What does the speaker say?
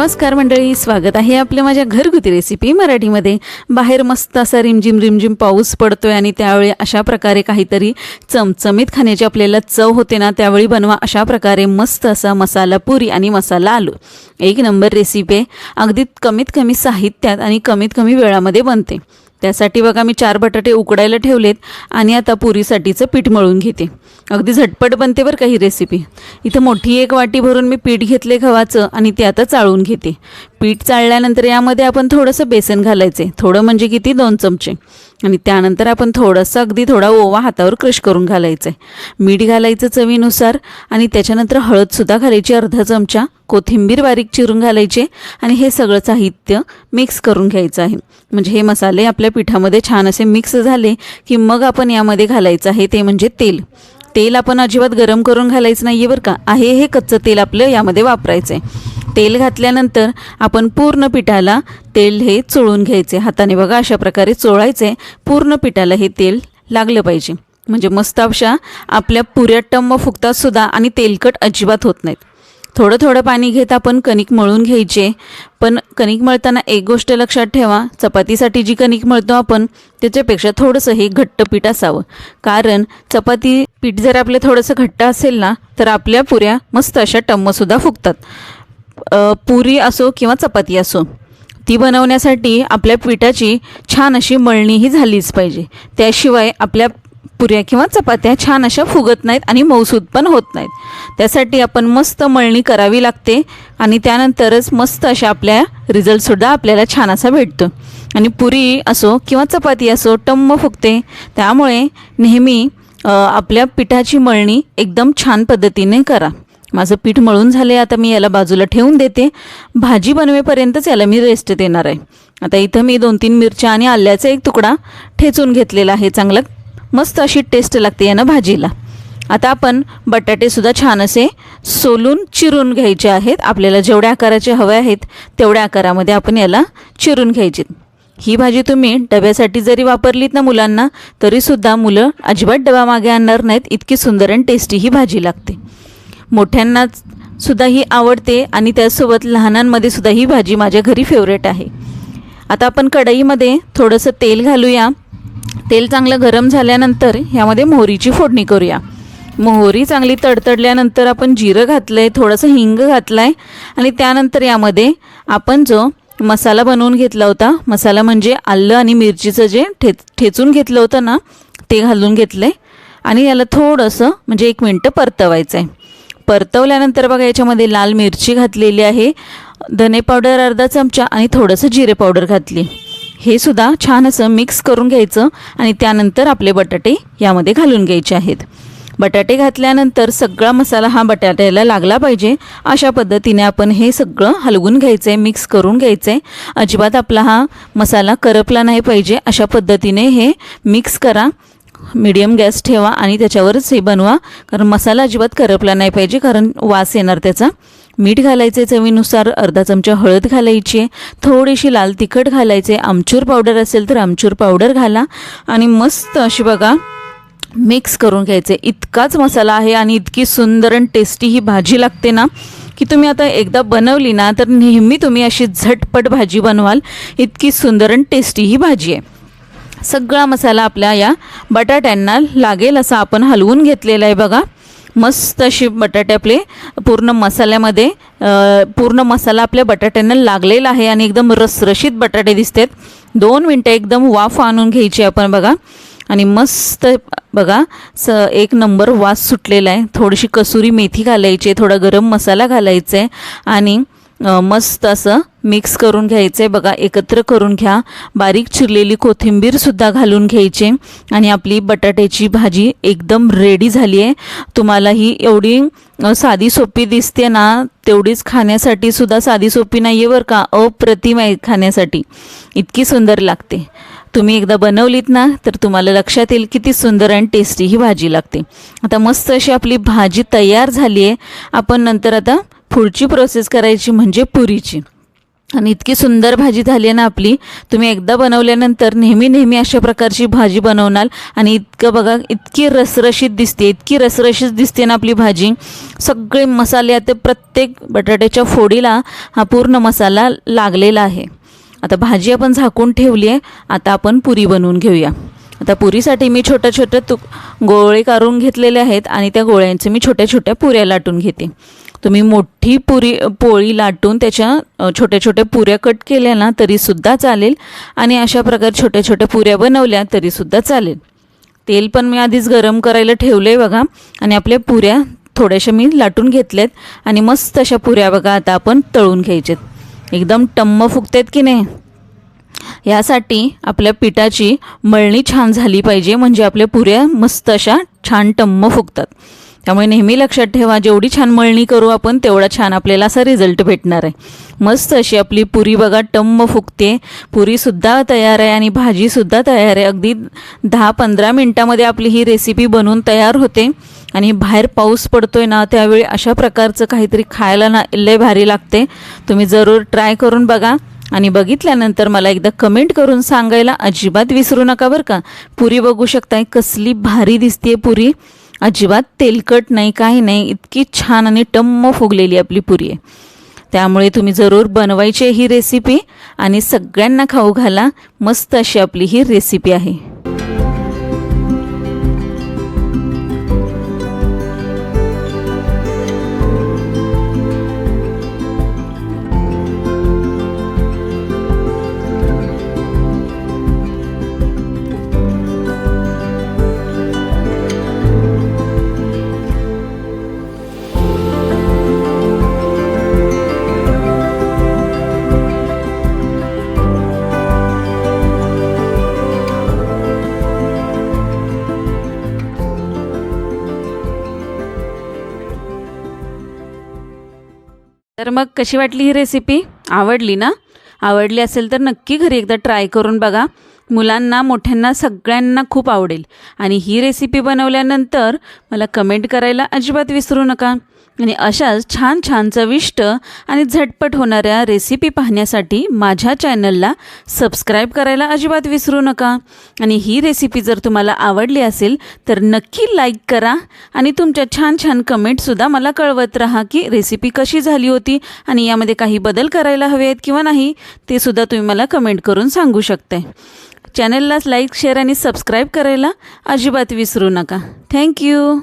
नमस्कार मंडळी स्वागत आहे आपल्या माझ्या घरगुती रेसिपी मराठीमध्ये. बाहेर मस्त असा रिमझिम रिमझिम पाऊस पडतोय आणि त्यावेळी अशा प्रकारे काहीतरी चमचमीत खाण्याची आपल्याला चव होते ना त्यावेळी बनवा अशा प्रकारे मस्त असा मसाला पुरी आणि मसाला आलू. एक नंबर रेसिपी आहे अगदी कमीत कमी साहित्यात आणि कमीत कमी वेळामध्ये बनते. त्यासाठी बघा मी चार बटाटे उकडायला ठेवलेत आणि आता पुरीसाठीचं पीठ मळून घेते. अगदी झटपट बनते बरं काही रेसिपी इथं मोठी एक वाटी भरून मी पीठ घेतले गव्हाचं आणि ते आता चाळून घेते. पीठ चाळल्यानंतर यामध्ये आपण थोडंसं बेसन घालायचे थोडं म्हणजे किती? दोन चमचे. आणि त्यानंतर आपण थोडंसं अगदी थोडा ओवा हातावर क्रश करून घालायचं आहे मीठ घालायचं चवीनुसार आणि त्याच्यानंतर हळदसुद्धा घालायची अर्धा चमचा. कोथिंबीर बारीक चिरून घालायचे आणि हे सगळं साहित्य मिक्स करून घ्यायचं आहे. म्हणजे हे मसाले आपल्या पिठामध्ये छान असे मिक्स झाले की मग आपण यामध्ये घालायचं आहे ते म्हणजे तेल. तेल आपण अजिबात गरम करून घालायचं नाही आहे बरं का. आहे हे कच्चं तेल आपलं यामध्ये वापरायचं आहे तेल घातल्यानंतर आपण पूर्ण पिठाला तेल हे चोळून घ्यायचे हाताने बघा अशा प्रकारे चोळायचे पूर्ण पिठाला हे तेल लागलं पाहिजे. म्हणजे मस्त अशा आपल्या पुऱ्या टम्म फुगतात सुद्धा आणि तेलकट अजिबात होत नाहीत. थोडं थोडं पाणी घेत आपण कणिक मळून घ्यायचे. पण कणिक मळताना एक गोष्ट लक्षात ठेवा चपातीसाठी जी कणिक मळतो आपण त्याच्यापेक्षा थोडंसं हे घट्ट पीठ असावं. कारण चपाती पीठ जर आपलं थोडंसं घट्ट असेल ना तर आपल्या पुऱ्या मस्त अशा टम्मसुद्धा फुगतात. पुरी असो किंवा चपाती असो ती बनवण्यासाठी आपल्या पिठाची छान अशी मळणीही झालीच पाहिजे. त्याशिवाय आपल्या पुऱ्या किंवा चपात्या छान अशा फुगत नाहीत आणि मऊसूद पण होत नाहीत. त्यासाठी आपण मस्त मळणी करावी लागते आणि त्यानंतरच मस्त अशा आपल्या रिझल्टसुद्धा आपल्याला छान असा भेटतो. आणि पुरी असो किंवा चपाती असो टम्म फुगते. त्यामुळे नेहमी आपल्या पिठाची मळणी एकदम छान पद्धतीने करा. माझं पीठ मळून झाले आता मी याला बाजूला ठेवून देते. भाजी बनवेपर्यंतच याला मी रेस्ट देणार आहे. आता इथं मी दोन तीन मिरच्या आणि आल्याचा एक तुकडा ठेचून घेतलेला आहे. चांगला मस्त अशी टेस्ट लागते यानं भाजीला. आता आपण बटाटेसुद्धा छान असे सोलून चिरून घ्यायचे आहेत. आपल्याला जेवढ्या आकाराचे हवे आहेत तेवढ्या आकारामध्ये आपण याला चिरून घ्यायचे. ही भाजी तुम्ही डब्यासाठी जरी वापरलीत ना मुलांना तरीसुद्धा मुलं अजिबात डबा मागे आणणार नाहीत. इतकी सुंदर आणि टेस्टी ही भाजी लागते. मोठ्यांनाच सुद्धा ही आवडते आणि त्यासोबत लहानांमध्ये सुद्धा ही भाजी माझ्या घरी फेवरेट आहे. आता आपण कढईमध्ये थोडंसं तेल घालूया. तेल चांगलं गरम झाल्यानंतर ह्यामध्ये मोहरीची फोडणी करूया. मोहरी चांगली तडतडल्यानंतर आपण जिरं घातलं आहे थोडंसं हिंग घातलं आहे आणि त्यानंतर यामध्ये आपण जो मसाला बनवून घेतला होता मसाला म्हणजे आलं आणि मिरचीचं जे ठे ठेचून घेतलं होतं ना ते घालून घेतलं आहे आणि याला थोडंसं म्हणजे एक मिनटं परतवायचं आहे परतवल्यानंतर बघा याच्यामध्ये लाल मिरची घातलेली आहे धने पावडर अर्धा चमचा आणि थोडंसं जिरे पावडर घातली. हे सुद्धा छान असं मिक्स करून घ्यायचं आणि त्यानंतर आपले बटाटे यामध्ये घालून घ्यायचे आहेत. बटाटे घातल्यानंतर सगळा मसाला हा बटाट्याला लागला पाहिजे. अशा पद्धतीने आपण हे सगळं हलवून घ्यायचं आहे मिक्स करून घ्यायचं आहे अजिबात आपला हा मसाला करपला नाही पाहिजे. अशा पद्धतीने हे मिक्स करा. मीडियम गॅस ठेवा आणि त्याच्यावरच हे बनवा. कारण मसाला अजिबात करपला नाही पाहिजे. कारण वास येणार त्याचा. मीठ घालायचे चवीनुसार अर्धा चमचा हळद घालायची आहे थोडीशी लाल तिखट घालायचे आमचूर पावडर असेल तर आमचूर पावडर घाला. आणि मस्त अशी बघा मिक्स करून घ्यायचे. इतकाच मसाला आहे आणि इतकी सुंदर आणि टेस्टी ही भाजी लागते ना की तुम्ही आता एकदा बनवली ना तर नेहमी तुम्ही अशी झटपट भाजी बनवाल. इतकी सुंदर आणि टेस्टी ही भाजी आहे. सगळा मसाला आपल्या या बटाट्यांना लागेल असा आपण हलवून घेतलेला आहे बघा. मस्त अशी बटाटे आपले पूर्ण मसाल्यामध्ये पूर्ण मसाला आपल्या बटाट्यांना लागलेला आहे आणि एकदम रसरशीत बटाटे दिसतात. दोन मिनटं एकदम वाफ आणून घ्यायची आपण बघा. आणि मस्त बघा स एक नंबर वास सुटलेला आहे. थोडीशी कसुरी मेथी घालायची आहे थोडा गरम मसाला घालायचा आहे. आणि मस्त असं मिक्स करून घ्यायचं आहे बघा एकत्र करून घ्या. बारीक चिरलेली कोथिंबीरसुद्धा घालून घ्यायची. आणि आपली बटाट्याची भाजी एकदम रेडी झाली आहे तुम्हाला ही एवढी साधी सोपी दिसते ना तेवढीच खाण्यासाठी सुद्धा साधी सोपी नाही आहे बरं का? अप्रतिम आहे खाण्यासाठी. इतकी सुंदर लागते. तुम्ही एकदा बनवलीत ना तर तुम्हाला लक्षात येईल किती सुंदर आणि टेस्टी ही भाजी लागते. आता मस्त अशी आपली भाजी तयार झाली आहे आपण नंतर आता पुढची प्रोसेस करायची म्हणजे पुरीची. आणि इतकी सुंदर भाजी झाली आहे ना आपली तुम्ही एकदा बनवल्यानंतर नेहमी नेहमी अशा प्रकारची भाजी बनवणार. आणि इतकं बघा इतकी रसरशीत दिसते इतकी रसरशीत दिसते ना आपली भाजी. सगळे मसाले आता प्रत्येक बटाट्याच्या फोडीला हा पूर्ण मसाला लागलेला आहे. आता भाजी आपण झाकून ठेवली आहे आता आपण पुरी बनवून घेऊया. आता पुरीसाठी मी छोट्या छोट्या तुक गोळे काढून घेतलेले आहेत आणि त्या गोळ्यांचे मी छोट्या छोट्या पुऱ्या लाटून घेते. तुम्ही मोठी पुरी पोळी लाटून त्याच्या छोट्या छोट्या पुऱ्या कट केल्या ना तरीसुद्धा चालेल. आणि अशा प्रकारे छोट्या छोट्या पुऱ्या बनवल्या तरीसुद्धा चालेल. तेल पण मी आधीच गरम करायला ठेवलं आहे बघा. आणि आपल्या पुऱ्या थोड्याशा मी लाटून घेतल्यात. आणि मस्त अशा पुऱ्या बघा आता आपण तळून घ्यायच्यात. एकदम टम्म फुगतात की नाही? यासाठी आपल्या पिठाची मळणी छान झाली पाहिजे. म्हणजे आपल्या पुऱ्या मस्त अशा छान टम्म फुगतात. त्यामुळे नेहमी लक्षात ठेवा जेवढी छान मळणी करू आपण तेवढा छान आपल्याला असा रिझल्ट भेटणार आहे. मस्त अशी आपली पुरी बघा टम्म फुगते. पुरीसुद्धा तयार आहे आणि भाजीसुद्धा तयार आहे. अगदी दहा पंधरा मिनटामध्ये आपली ही रेसिपी बनवून तयार होते. आणि बाहेर पाऊस पडतोय ना त्यावेळी अशा प्रकारचं काहीतरी खायला ना लय भारी लागते. तुम्ही जरूर ट्राय करून बघा. आणि बघितल्यानंतर मला एकदा कमेंट करून सांगायला अजिबात विसरू नका बरं का. पुरी बघू शकताय कसली भारी दिसते पुरी. अजिबात तेलकट नाही काही नाही इतकी छान आणि टम्म फुगलेली आपली पुरी आहे. त्यामुळे तुम्ही जरूर बनवायची आहे ही रेसिपी आणि सगळ्यांना खाऊ घाला. मस्त अशी आपली ही रेसिपी आहे. तर मग कशी वाटली ही रेसिपी आवडली ना? आवडली असेल तर नक्की घरी एकदा ट्राय करून बघा. मुलांना मोठ्यांना सगळ्यांना खूप आवडेल. आणि ही रेसिपी बनवल्यानंतर मला कमेंट करायला अजिबात विसरू नका. आणि अशाच छान छान चविष्ट आणि झटपट होणाऱ्या रेसिपी पाहण्यासाठी माझ्या चॅनलला सबस्क्राईब करायला अजिबात विसरू नका. आणि ही रेसिपी जर तुम्हाला आवडली असेल तर नक्की लाईक करा आणि तुमच्या छान छान कमेंटसुद्धा मला कळवत राहा की रेसिपी कशी झाली होती आणि यामध्ये काही बदल करायला हवे आहेत किंवा नाही ते सुद्धा तुम्ही मला कमेंट करून सांगू शकताय चॅनललाच लाईक शेअर आणि सबस्क्राईब करायला अजिबात विसरू नका. थँक्यू